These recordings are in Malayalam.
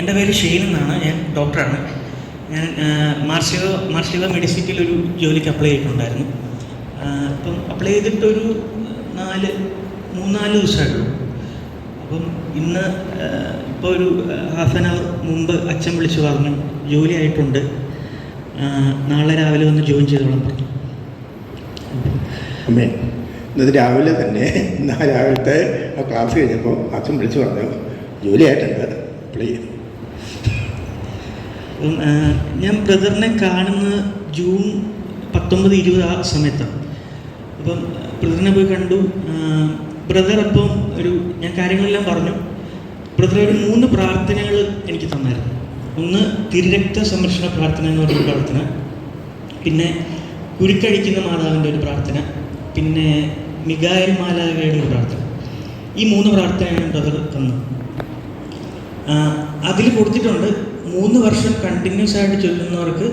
എന്റെ പേര് ഷെയ്ൻ എന്നാണ്. ഞാൻ ഡോക്ടറാണ്. ഞാൻ മാർഷിക മാർഷിക മെഡിസിറ്റിയിൽ ഒരു ജോലിക്ക് അപ്ലൈ ചെയ്തിട്ടുണ്ടായിരുന്നു. അപ്പം അപ്ലൈ ചെയ്തിട്ടൊരു നാല് മൂന്നാൽ ദിവസമായിട്ടുള്ളൂ. അപ്പം ഇന്ന് ഇപ്പോൾ ഒരു ഹാഫ് ആൻ അവർ മുമ്പ് അച്ഛൻ വിളിച്ച് പറഞ്ഞു ജോലി ആയിട്ടുണ്ട്. നാളെ രാവിലെ വന്ന് ജോയിൻ ചെയ്തോളാം പറഞ്ഞു. അമ്മേ ഇന്നത് രാവിലെ തന്നെ ഇന്ന് രാവിലത്തെ ആ ക്ലാസ് കഴിഞ്ഞപ്പോൾ അച്ഛൻ വിളിച്ചു പറഞ്ഞു ജോലിയായിട്ടുണ്ട് അപ്ലൈ ചെയ്തു ഞാൻ ബ്രദറിനെ കാണുന്നത് ജൂൺ പത്തൊമ്പത് ഇരുപത് ആ സമയത്താണ്. അപ്പം ബ്രദറിനെ പോയി കണ്ടു. ബ്രദർ അപ്പം ഒരു ഞാൻ കാര്യങ്ങളെല്ലാം പറഞ്ഞു. ബ്രദർ ഒരു മൂന്ന് പ്രാർത്ഥനകൾ എനിക്ക് തന്നായിരുന്നു. ഒന്ന് തിരുരക്ത സംരക്ഷണ പ്രാർത്ഥന എന്ന് പറഞ്ഞ പ്രാർത്ഥന. പിന്നെ കുരുക്കഴിക്കുന്ന മാതാവിന്റെ ഒരു പ്രാർത്ഥന. പിന്നെ മികായൽ മാലാകയുടെ ഒരു പ്രാർത്ഥന. ഈ മൂന്ന് പ്രാർത്ഥനയാണ് ബ്രദർ തന്നത്. അതിൽ കൊടുത്തിട്ടുണ്ട്. മൂന്ന് വർഷം കണ്ടിന്യൂസ് ആയിട്ട് ചൊല്ലുന്നവർക്ക്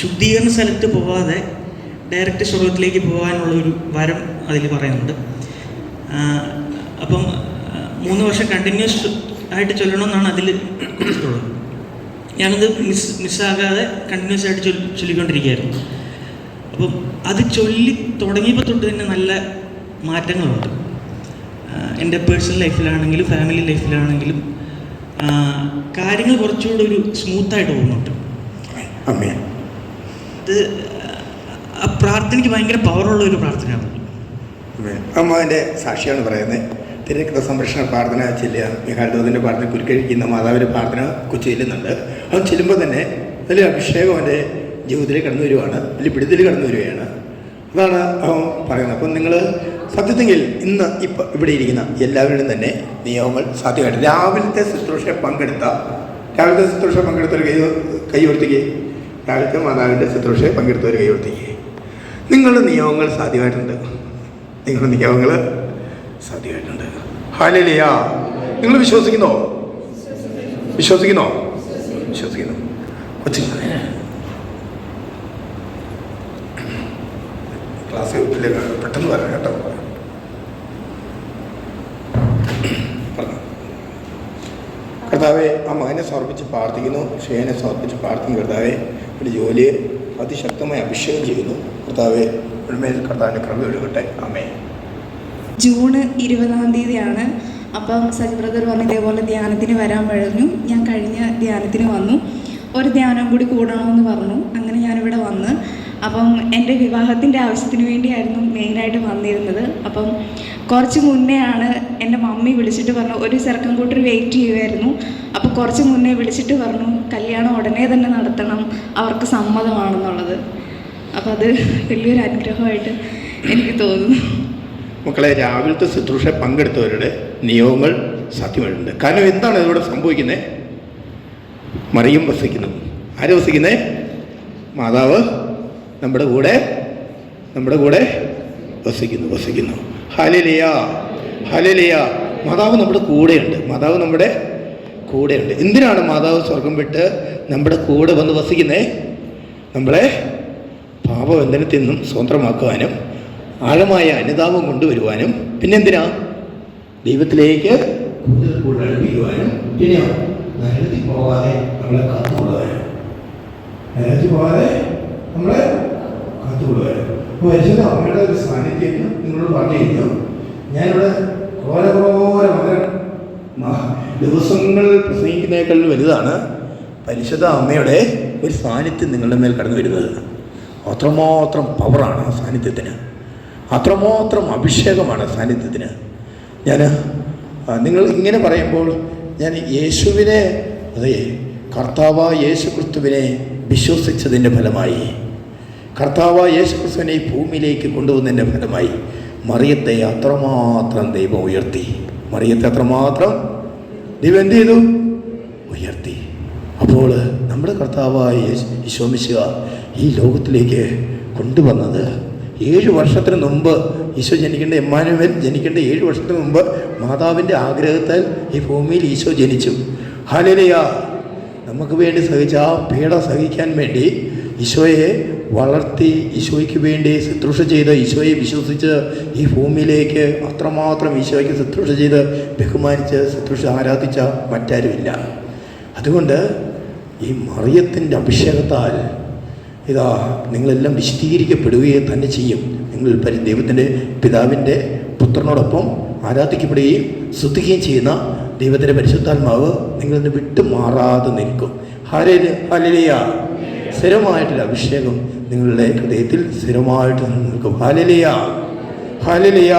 ശുദ്ധീകരണ സ്ഥലത്ത് പോവാതെ ഡയറക്റ്റ് സ്വർഗത്തിലേക്ക് പോകാനുള്ള ഒരു വരം അതിൽ പറയുന്നുണ്ട്. അപ്പം മൂന്ന് വർഷം കണ്ടിന്യൂസ് ആയിട്ട് ചൊല്ലണമെന്നാണ് അതിൽ കൊടുത്തിട്ടുള്ളത്. ഞാനത് മിസ് മിസ്സാകാതെ കണ്ടിന്യൂസ് ആയിട്ട് ചൊല്ലി ചൊല്ലിക്കൊണ്ടിരിക്കുകയായിരുന്നു. അപ്പം അത് ചൊല്ലി തുടങ്ങിയപ്പോൾ തൊട്ട് തന്നെ നല്ല മാറ്റങ്ങളുണ്ട്. എന്റെ പേഴ്സണൽ ലൈഫിലാണെങ്കിലും ഫാമിലി ലൈഫിലാണെങ്കിലും കാര്യങ്ങൾ കുറച്ചുകൂടി ഒരു സ്മൂത്തായിട്ട് പോകുന്നുണ്ട്. ഇത് ആ പ്രാർത്ഥനയ്ക്ക് ഭയങ്കര പവറുള്ള ഒരു പ്രാർത്ഥനയാണ്. അമ്മാവിന്റെ സാക്ഷിയാണ് പറയുന്നത് തിരക്കഥ സംരക്ഷണ പ്രാർത്ഥന ചെല്ലുക മിഹാൽദോതിന്റെ പ്രാർത്ഥന കുരുക്കഴിക്കുന്ന മാതാവിന്റെ പ്രാർത്ഥന കൊച്ചു ചെല്ലുന്നുണ്ട്. അത് ചെല്ലുമ്പോൾ തന്നെ വലിയ അഭിഷേകം എന്റെ ജീവിതത്തിൽ കടന്നു വരുവാണ് വലിയ പിടുത്തിൽ കടന്നു വരികയാണ് അവൻ പറയുന്നത്. അപ്പം നിങ്ങൾ സത്യത്തെങ്കിൽ ഇന്ന് ഇപ്പം ഇവിടെ ഇരിക്കുന്ന എല്ലാവരുടെയും തന്നെ നിയമങ്ങൾ സാധ്യമായിട്ട്. രാവിലത്തെ ശുശ്രൂഷ പങ്കെടുത്ത രാവിലത്തെ ശുശ്രൂഷ പങ്കെടുത്തൊരു കൈ കൈവർത്തിക്ക് രാവിലത്തെ മാതാവിന്റെ ശുശ്രൂഷയെ പങ്കെടുത്തവർ കൈവർത്തിക്ക് നിങ്ങളുടെ നിയമങ്ങൾ സാധ്യമായിട്ടുണ്ട്. നിങ്ങളുടെ നിയമങ്ങൾ സാധ്യമായിട്ടുണ്ട്. ഹാലലിയ നിങ്ങൾ വിശ്വസിക്കുന്നോ? വിശ്വസിക്കുന്നോ? വിശ്വസിക്കുന്നു. കൊച്ചു ക്ലാസ് പെട്ടെന്ന് വരാം കേട്ടോ. കർത്താവെ ആ മകനെ സമർപ്പിച്ച് പ്രാർത്ഥിക്കുന്നു. ഷേനെ സമർപ്പിച്ച് പ്രാർത്ഥിക്കുന്നു കർത്താവെ. ഒരു ജോലിയെ അതിശക്തമായി അഭിഷേകം ചെയ്യുന്നു. കർത്താവെ ഒരു മേൽ കർത്താവിന്റെ കൃപ ഒഴുകട്ടെ. അമ്മേ ജൂൺ ഇരുപതാം തീയതിയാണ്. അപ്പം സജി ബ്രദർ ഇതേപോലെ ധ്യാനത്തിന് വരാൻ പറഞ്ഞു ഞാൻ കഴിഞ്ഞ ധ്യാനത്തിന് വന്നു. ഒരു ധ്യാനം കൂടി കൂടണമെന്ന് പറഞ്ഞു. അങ്ങനെ ഞാനിവിടെ വന്ന് അപ്പം എന്റെ വിവാഹത്തിന്റെ ആവശ്യത്തിന് വേണ്ടിയായിരുന്നു മെയിനായിട്ട് വന്നിരുന്നത്. അപ്പം കുറച്ച് മുന്നേ ആണ് എന്റെ മമ്മി വിളിച്ചിട്ട് പറഞ്ഞു ഒരു ചെറുക്കം കൂട്ടർ വെയിറ്റ് ചെയ്യുമായിരുന്നു അപ്പോൾ കുറച്ച് മുന്നേ വിളിച്ചിട്ട് പറഞ്ഞു കല്യാണം ഉടനെ തന്നെ നടത്തണം. അവർക്ക് സമ്മതമാണെന്നുള്ളത്. അപ്പോൾ അത് വലിയൊരു അനുഗ്രഹമായിട്ട് എനിക്ക് തോന്നുന്നു. മക്കളെ രാവിലത്തെ ശുശ്രൂഷ പങ്കെടുത്തവരുടെ നിയോഗങ്ങൾ സാധ്യമായിട്ടുണ്ട്. കാരണം എന്താണ് ഇതിലൂടെ സംഭവിക്കുന്നത് മറിയും വസിക്കുന്നു. ആര് വസിക്കുന്നേ? മാതാവ് നമ്മുടെ കൂടെ നമ്മുടെ കൂടെ വസിക്കുന്നു വസിക്കുന്നു. ഹലലിയ ഹലലിയ മാതാവ് നമ്മുടെ കൂടെയുണ്ട്. മാതാവ് നമ്മുടെ കൂടെയുണ്ട്. എന്തിനാണ് മാതാവ് സ്വർഗം വിട്ട് നമ്മുടെ കൂടെ വന്ന് വസിക്കുന്നേ? നമ്മളെ പാപബന്ധനത്തിൽ നിന്നും സ്വതന്ത്രമാക്കുവാനും ആഴമായ അനുതാപം കൊണ്ടുവരുവാനും. പിന്നെന്തിനാ? ദൈവത്തിലേക്ക് കൂടുതൽ പിന്നെയോ നരകത്തിൽ പോവാതെ നമ്മളെ കാത്തുകൊള്ളുവാനും. നരകത്തിൽ പോവാതെ നമ്മളെ കാത്തുകൊള്ളുവാനും അപ്പോൾ പരിശുദ്ധ അമ്മയുടെ ഒരു സാന്നിധ്യം നിങ്ങളോട് പറഞ്ഞു കഴിഞ്ഞു ഞാനിവിടെ ഘോര ഘോര വളരെ ദിവസങ്ങൾ പ്രസംഗിക്കുന്നതിനേക്കാൾ വലുതാണ് പരിശുദ്ധ അമ്മയുടെ ഒരു സാന്നിധ്യം നിങ്ങളുടെ മേൽ കടന്നു വരുന്നത്. അത്രമാത്രം പവറാണ് ആ സാന്നിധ്യത്തിന്. അത്രമാത്രം അഭിഷേകമാണ് സാന്നിധ്യത്തിന്. ഞാൻ നിങ്ങൾ ഇങ്ങനെ പറയുമ്പോൾ ഞാൻ യേശുവിനെ അതെ കർത്താവ യേശു ക്രിസ്തുവിനെ വിശ്വസിച്ചതിന്റെ ഫലമായി കർത്താവ യേശു ക്രിസ്തുവിനെ ഈ ഭൂമിയിലേക്ക് കൊണ്ടുവന്നതിന്റെ ഫലമായി മറിയത്തെ അത്രമാത്രം ദൈവം ഉയർത്തി. മറിയത്തെ അത്രമാത്രം ദൈവം എന്ത് ചെയ്തു? ഉയർത്തി. അപ്പോൾ നമ്മുടെ കർത്താവായ ഈശോമിശിക ഈ ലോകത്തിലേക്ക് കൊണ്ടുവന്നത് ഏഴ് വർഷത്തിന് മുമ്പ് ഈശോ ജനിക്കേണ്ട എമ്മാനുവൽ ജനിക്കേണ്ട ഏഴ് വർഷത്തിന് മുമ്പ് മാതാവിന്റെ ആഗ്രഹത്താൽ ഈ ഭൂമിയിൽ ഈശോ ജനിച്ചു. ഹാലലയ. നമുക്ക് വേണ്ടി സഹിച്ച ആ പീഡ സഹിക്കാൻ വേണ്ടി ഈശോയെ വളർത്തി ഈശോയ്ക്ക് വേണ്ടി ശുശ്രൂഷ ചെയ്ത് ഈശോയെ വിശ്വസിച്ച് ഈ ഭൂമിയിലേക്ക് അത്രമാത്രം ഈശോയ്ക്ക് ശുശ്രൂഷ ചെയ്ത് ബഹുമാനിച്ച് ശുശ്രൂഷ ആരാധിച്ച മറ്റാരുമില്ല. അതുകൊണ്ട് ഈ മറിയത്തിന്റെ അഭിഷേകത്താൽ ഇതാ നിങ്ങളെല്ലാം വിശദീകരിക്കപ്പെടുകയും തന്നെ ചെയ്യും. നിങ്ങൾ പരി ദൈവത്തിന്റെ പിതാവിന്റെ പുത്രനോടൊപ്പം ആരാധിക്കപ്പെടുകയും ശ്രദ്ധിക്കുകയും ചെയ്യുന്ന ദൈവത്തിന്റെ പരിശുദ്ധാത്മാവ് നിങ്ങളിന്ന് വിട്ടു മാറാതെ നിൽക്കും. ഹരേ ഹലിയ സ്ഥിരമായിട്ടുള്ള അഭിഷേകം നിങ്ങളുടെ ഹൃദയത്തിൽ സ്ഥിരമായിട്ട് നിൽക്കും. ഹാലലിയ ഹാലലിയ